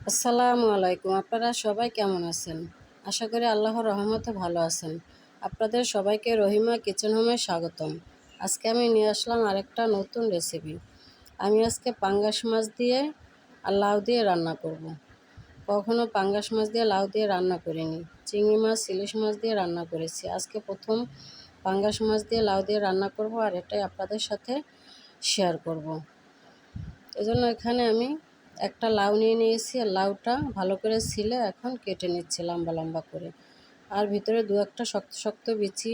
আসসালামু আলাইকুম। আপনারা সবাই কেমন আছেন? আশা করি আল্লাহর রহমতে ভালো আছেন। আপনাদের সবাইকে রহিমা কিচেন হোমে স্বাগতম। আজকে আমি নিয়ে আসলাম আরেকটা নতুন রেসিপি। আমি আজকে পাঙ্গাস মাছ দিয়ে আর লাউ দিয়ে রান্না করব। কখনো পাঙ্গাস মাছ দিয়ে লাউ দিয়ে রান্না করিনি। চিংড়ি মাছ, ইলিশ মাছ দিয়ে রান্না করেছি। আজকে প্রথম পাঙ্গাস মাছ দিয়ে লাউ দিয়ে রান্না করব আর এটাই আপনাদের সাথে শেয়ার করব। এজন্য এখানে আমি একটা লাউ নিয়ে নিয়েছি, আর লাউটা ভালো করে ছিলে, এখন কেটে নিচ্ছি লম্বা লম্বা করে। আর ভিতরে দু একটা শক্ত শক্ত বিচি,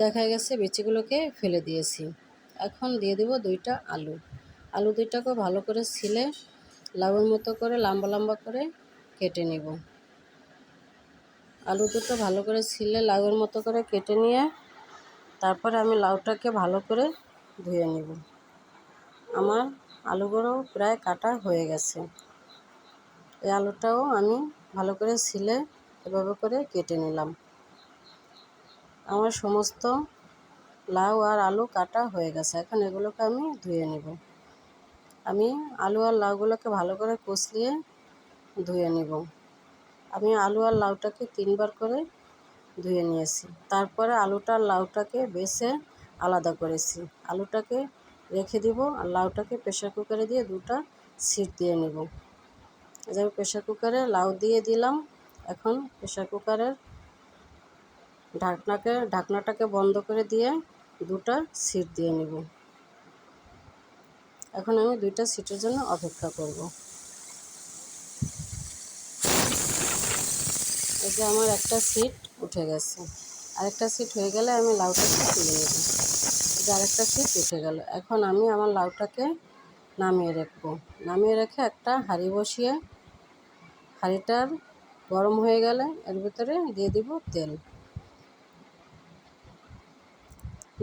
দেখা গেছে বিচিগুলোকে ফেলে দিয়েছি। এখন দিয়ে দেব দুইটা আলু। আলু দুইটাকে ভালো করে ছিলে লাউয়ের মতো করে লম্বা লম্বা করে কেটে নেব। আলু দুটো ভালো করে ছিলে লাউয়ের মতো করে কেটে নিয়ে, তারপরে আমি লাউটাকে ভালো করে ধুয়ে নেব। আমার আলুগুলো প্রায় কাটা হয়ে গেছে। এই আলুটাও আমি ভালো করে ছিলে এভাবে করে কেটে নিলাম। আমার সমস্ত লাউ আর আলু কাটা হয়ে গেছে। এখন এগুলোকে আমি ধুয়ে নেব। আমি আলু আর লাউগুলোকে ভালো করে কষলিয়ে ধুয়ে নেব। আমি আলু আর লাউটাকে তিনবার করে ধুয়ে নিয়েছি। তারপরে আলুটা লাউটাকে বেছে আলাদা করেছি। আলুটাকে রেখে দিব আর লাউটাকে প্রেশার কুকারে দিয়ে দুটা সিট দিয়ে নেব। যেমন প্রেশার কুকারে লাউ দিয়ে দিলাম, এখন প্রেশার কুকারের ঢাকনাকে, ঢাকনাটাকে বন্ধ করে দিয়ে দুটা সিট দিয়ে নেব। এখন আমি দুইটা সিটের জন্য অপেক্ষা করব। এই যে আমার একটা সিট উঠে গেছে। আরেকটা সিট হয়ে গেলে আমি লাউটাকে তুলে নেব। যে আরেকটা সিট উঠে গেল। এখন আমি আমার লাউটাকে নামিয়ে রাখব। নামিয়ে রেখে একটা হাঁড়ি বসিয়ে হাঁড়িটার গরম হয়ে গেলে এর ভিতরে দিয়ে দিব তেল।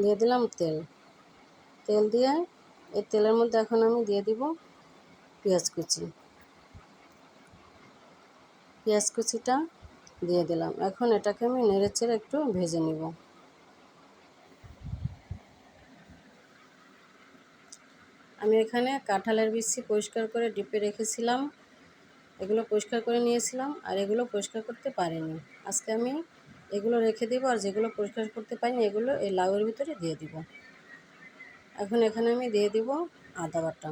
দিয়ে দিলাম তেল। তেল দিয়ে এই তেলের মধ্যে এখন আমি দিয়ে দিব পেঁয়াজ কুচি। পেঁয়াজ কুচিটা দিয়ে দিলাম। এখন এটাকে আমি নেড়ে চেড়ে একটু ভেজে নিব। আমি এখানে কাঁঠালের বিচি পরিষ্কার করে ডিপে রেখেছিলাম। এগুলো পরিষ্কার করে নিয়েছিলাম আর এগুলো পরিষ্কার করতে পারিনি। আজকে আমি এগুলো রেখে দেবো আর যেগুলো পরিষ্কার করতে পারিনি এগুলো এই লাউয়ের ভিতরে দিয়ে দিব। এখন এখানে আমি দিয়ে দিব আদা বাটা।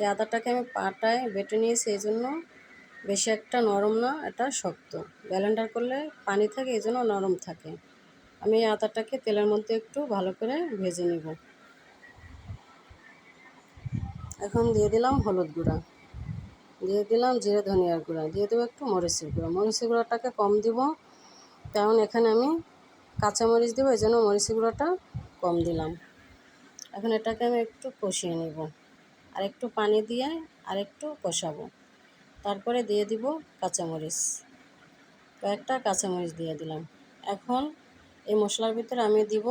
এই আদাটাকে আমি পাটায় বেটে নিয়েছি, এই জন্য বেশি একটা নরম না, এটা শক্ত। ব্যালেন্ডার করলে পানি থাকে, এই জন্য নরম থাকে। আমি এই আদাটাকে তেলের মধ্যে একটু ভালো করে ভেজে নেব। এখন দিয়ে দিলাম হলুদ গুঁড়া। দিয়ে দিলাম জিরে ধনিয়ার গুঁড়া। দিয়ে দেবো একটু মরিচের গুঁড়া। মরিচের গুঁড়াটাকে কম দিব, কারণ এখানে আমি কাঁচামরিচ দেবো, এই জন্য মরিচের গুঁড়োটা কম দিলাম। এখন এটাকে আমি একটু কষিয়ে নেব। আর একটু পানি দিয়ে আর একটু কষাবো। তারপরে দিয়ে দিব কাঁচামরিচ। কয়েকটা কাঁচামরিচ দিয়ে দিলাম। এখন এই মশলার ভিতরে আমি দিব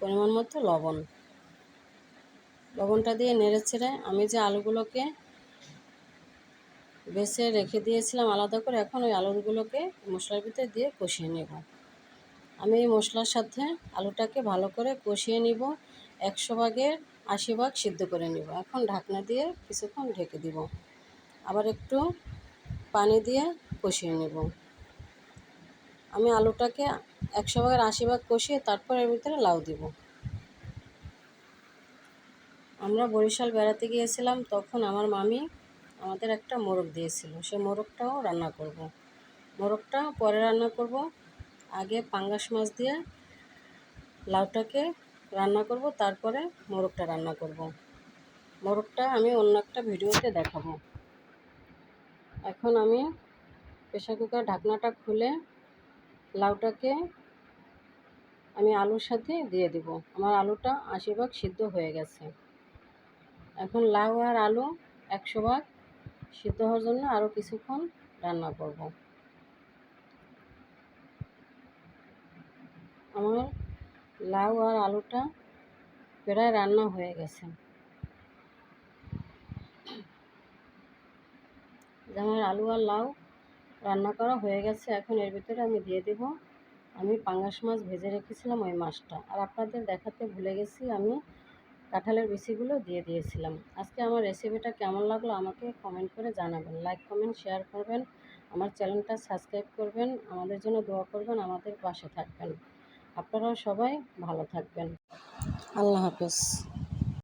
পরিমাণ মতো লবণ। লবণটা দিয়ে নেড়ে ছেড়ে আমি যে আলুগুলোকে বেছে রেখে দিয়েছিলাম আলাদা করে, এখন ওই আলুগুলোকে মশলার ভিতরে দিয়ে কষিয়ে নেব। আমি এই মশলার সাথে আলুটাকে ভালো করে কষিয়ে নিব, একশো ভাগের আশি ভাগ সিদ্ধ করে নিব। এখন ঢাকনা দিয়ে কিছুক্ষণ ঢেকে দিব। আবার একটু পানি দিয়ে কষিয়ে নেব। আমি আলুটাকে একশো ভাগের আশি ভাগ কষিয়ে তারপর এর ভিতরে লাউ দিব। আমরা বরিশাল বেড়াতে গিয়েছিলাম, তখন আমার মামি আমাদের একটা মোরগ দিয়েছিল। সে মোরগটাও রান্না করব। মোরগটা পরে রান্না করব। আগে পাঙ্গাস মাছ দিয়ে লাউটাকে রান্না করব, তারপরে মোরগটা রান্না করব। মোরগটা আমি অন্য একটা ভিডিওতে দেখাবো। এখন আমি প্রেশার কুকার ঢাকনাটা খুলে লাউটাকে আমি আলুর সাথে দিয়ে দিব। আমার আলুটা আশি ভাগ সিদ্ধ হয়ে গেছে। এখন লাউ আর আলু একশো ভাগ সিদ্ধ হওয়ার জন্য আরও কিছুক্ষণ রান্না করব। আমার লাউ আর আলুটা প্রায় রান্না হয়ে গেছে। আমার আলু আর লাউ রান্না করা হয়ে গেছে। এখন এর ভিতরে আমি দিয়ে দেব। আমি পাঙ্গাস মাছ ভেজে রেখেছিলাম ওই মাছটা। আর আপনাদের দেখাতে ভুলে গেছি, আমি কাঁঠালের বিচিগুলো দিয়ে দিয়েছিলাম। আজকে আমার রেসিপিটা কেমন লাগল আমাকে কমেন্ট করে জানাবেন। লাইক কমেন্ট শেয়ার করবেন। আমার চ্যানেলটা সাবস্ক্রাইব করবেন। আমাদের জন্য দোয়া করবেন। আমাদের পাশে থাকবেন। আপনারাও সবাই ভালো থাকবেন। আল্লাহ হাফেজ।